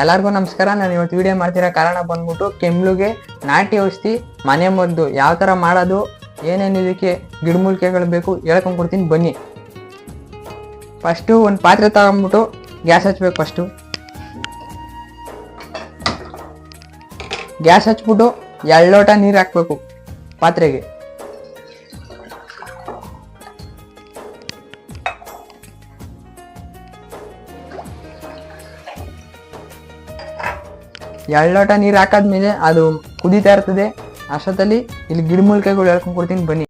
ಎಲ್ಲರಿಗೂ ನಮಸ್ಕಾರ. ನಾನು ಇವತ್ತು ವಿಡಿಯೋ ಮಾಡ್ತಿರೋ ಕಾರಣ ಬಂದ್ಬಿಟ್ಟು ಕೆಮ್ಲುಗೆ ನಾಟಿ ಔಷಧಿ, ಮನೆ ಮದ್ದು ಯಾವ ಥರ ಮಾಡೋದು, ಏನೇನು ಇದಕ್ಕೆ ಗಿಡಮೂಲಿಕೆಗಳು ಬೇಕು ಹೇಳ್ಕೊಂಡು ಕೊಡ್ತೀನಿ. ಬನ್ನಿ. ಫಸ್ಟು ಒಂದು ಪಾತ್ರೆ ತಗೊಂಡ್ಬಿಟ್ಟು ಗ್ಯಾಸ್ ಹಚ್ಬೇಕು ಫಸ್ಟು. ಗ್ಯಾಸ್ ಹಚ್ಬಿಟ್ಟು ಎರಡು ಲೋಟ ನೀರು ಹಾಕ್ಬೇಕು ಪಾತ್ರೆಗೆ. ಎರಡು ಲೋಟ ನೀರು ಹಾಕಾದ್ಮೇಲೆ ಅದು ಕುದೀತಾ ಇರ್ತದೆ. ಅಷ್ಟೊತ್ತಲ್ಲಿ ಇಲ್ಲಿ ಗಿಡಮೂಲಿಕೆಗಳು ಹೇಳ್ಕೊಂಡು ಕೊಡ್ತೀನಿ, ಬನ್ನಿ.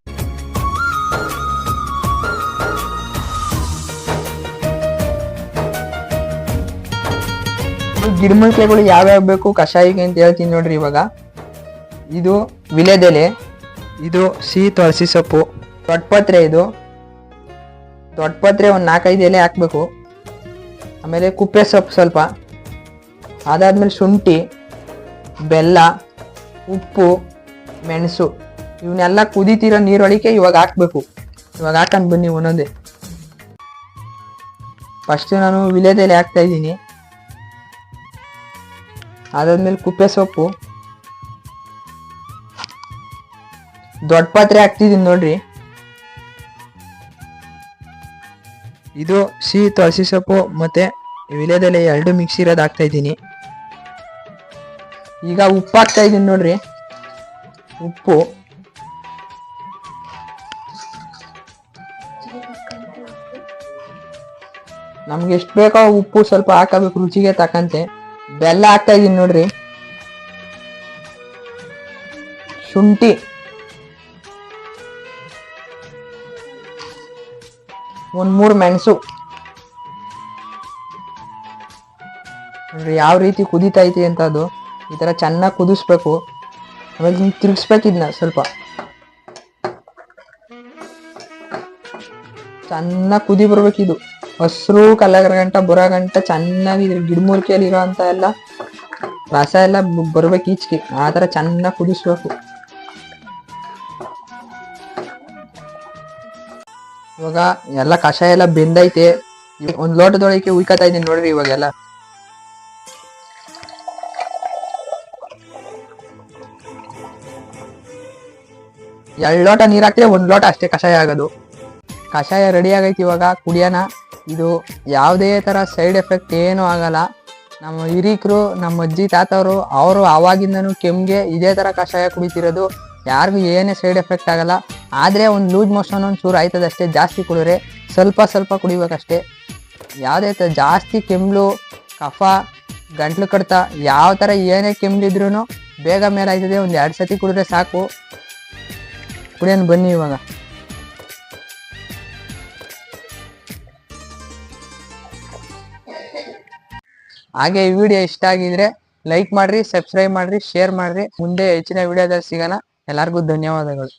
ಗಿಡಮೂಲಿಕೆಗಳು ಯಾವ್ಯಾವ ಬೇಕು ಕಷಾಯಿಗೆ ಅಂತ ಹೇಳ್ತೀನಿ ನೋಡ್ರಿ ಇವಾಗ. ಇದು ವಿಲೆದೆಲೆ, ಇದು ಸಿಹಿ ತುಳಸಿ ಸೊಪ್ಪು ದೊಡ್ಡಪತ್ರೆ ಇದು. ದೊಡ್ಡಪತ್ರೆ ಒಂದು ನಾಲ್ಕೈದು ಎಲೆ ಹಾಕ್ಬೇಕು. ಆಮೇಲೆ ಕುಪ್ಪೆ ಸೊಪ್ಪು ಸ್ವಲ್ಪ. ಅದಾದ್ಮೇಲೆ ಶುಂಠಿ, ಬೆಲ್ಲ, ಉಪ್ಪು, ಮೆಣಸು ಇವನ್ನೆಲ್ಲ ಕುದೀತಿರೋ ನೀರೊಳಿಕೆ ಇವಾಗ ಹಾಕ್ಬೇಕು. ಇವಾಗ ಹಾಕೊಂಡು ಬನ್ನಿ ಒಂದೊಂದೇ. ಫಸ್ಟ್ ನಾನು ವಿಲೇದಲ್ಲಿ ಹಾಕ್ತಾ ಇದ್ದೀನಿ. ಅದಾದ್ಮೇಲೆ ಕುಪ್ಪೆ ಸೊಪ್ಪು. ದೊಡ್ಡ ಪಾತ್ರೆ ಹಾಕ್ತಿದ್ದೀನಿ ನೋಡ್ರಿ. ಇದು ಸಿಹಿ ತುಳಸಿ ಸೊಪ್ಪು ಮತ್ತೆ ವಿಲೇದೆಲೆ ಎರಡು ಮಿಕ್ಸ್ ಇರೋದು ಹಾಕ್ತಾ ಇದ್ದೀನಿ. ಈಗ ಉಪ್ಪು ಹಾಕ್ತಾ ಇದೀನಿ ನೋಡ್ರಿ. ಉಪ್ಪು. ನಮ್ಗೆ ಎಷ್ಟು ಬೇಕೋ ಉಪ್ಪು ಸ್ವಲ್ಪ ಹಾಕಬೇಕು, ರುಚಿಗೆ ತಕ್ಕಂತೆ. ಬೆಲ್ಲ ಹಾಕ್ತಾ ಇದೀನಿ ನೋಡ್ರಿ. ಶುಂಠಿ. ಒಂದು ಮೂರು ಮೆಣಸು. ಯಾವ ರೀತಿ ಕುದೀತಾ ಐತಿ ಅಂತ ಅದು ಈ ಥರ ಚೆನ್ನಾಗಿ ಕುದಿಸ್ಬೇಕು. ಆಮೇಲೆ ಹಿಂಗೆ ತಿರುಗಿಸ್ಬೇಕು ಇದನ್ನ ಸ್ವಲ್ಪ. ಚೆನ್ನಾಗಿ ಕುದಿ ಬರ್ಬೇಕಿದು ಹಸ್ರು ಕಲ್ಲಗರ ಗಂಟ ಬರೋ ಗಂಟ ಚೆನ್ನಾಗಿ ಗಿಡಮೂಲಿಕೆಯಲ್ಲಿ ಇರೋ ಅಂತ ಎಲ್ಲ ರಸ ಎಲ್ಲ ಬರ್ಬೇಕು ಈಚೆಗೆ. ಆ ಥರ ಚೆನ್ನಾಗಿ ಕುದಿಸ್ಬೇಕು. ಇವಾಗ ಎಲ್ಲ ಕಷಾಯ ಎಲ್ಲ ಬೆಂದೈತೆ. ಒಂದು ಲೋಟದೊಳಗೆ ಉಯ್ಕತಾ ಇದೀನಿ ನೋಡ್ರಿ ಇವಾಗೆಲ್ಲ. ಎರಡು ಲೋಟ ನೀರು ಹಾಕಿದ್ರೆ ಒಂದು ಲೋಟ ಅಷ್ಟೇ ಕಷಾಯ ಆಗೋದು. ಕಷಾಯ ರೆಡಿ ಆಗೈತೆ ಇವಾಗ, ಕುಡಿಯೋಣ. ಇದು ಯಾವುದೇ ಥರ ಸೈಡ್ ಎಫೆಕ್ಟ್ ಏನೂ ಆಗಲ್ಲ. ನಮ್ಮ ಹಿರೀಕರು, ನಮ್ಮ ಅಜ್ಜಿ ತಾತವರು, ಅವರು ಆವಾಗಿಂದನೂ ಕೆಮ್ಮಿಗೆ ಇದೇ ಥರ ಕಷಾಯ ಕುಡಿತಿರೋದು. ಯಾರಿಗೂ ಏನೇ ಸೈಡ್ ಎಫೆಕ್ಟ್ ಆಗಲ್ಲ. ಆದರೆ ಒಂದು ಲೂಸ್ ಮೋಷನ್ ಒಂದು ಚೂರು ಆಯ್ತದೆ ಅಷ್ಟೇ ಜಾಸ್ತಿ ಕುಡಿದ್ರೆ ಸ್ವಲ್ಪ ಸ್ವಲ್ಪ ಕುಡಿಬೇಕಷ್ಟೇ. ಯಾವುದೇ ಥರ ಜಾಸ್ತಿ ಕೆಮ್ಲು ಕಫ, ಗಂಟ್ಲು ಕಡ್ತ, ಯಾವ ಥರ ಏನೇ ಕೆಮ್ಮಿದ್ರೂ ಬೇಗ ಮೇಲೆ ಆಯ್ತದೆ ಒಂದು ಎರಡು ಸತಿ ಕುಡಿದ್ರೆ ಸಾಕು. ಕುಡಿಯೋಣ ಬನ್ನಿ ಇವಾಗ. ಹಾಗೆ ಈ ವಿಡಿಯೋ ಇಷ್ಟ ಆಗಿದ್ರೆ ಲೈಕ್ ಮಾಡ್ರಿ ಸಬ್ಸ್ಕ್ರೈಬ್ ಮಾಡ್ರಿ ಶೇರ್ ಮಾಡ್ರಿ. ಮುಂದೆ ಹೆಚ್ಚಿನ ವಿಡಿಯೋದಲ್ಲಿ ಸಿಗೋಣ. ಎಲ್ಲರಿಗೂ ಧನ್ಯವಾದಗಳು.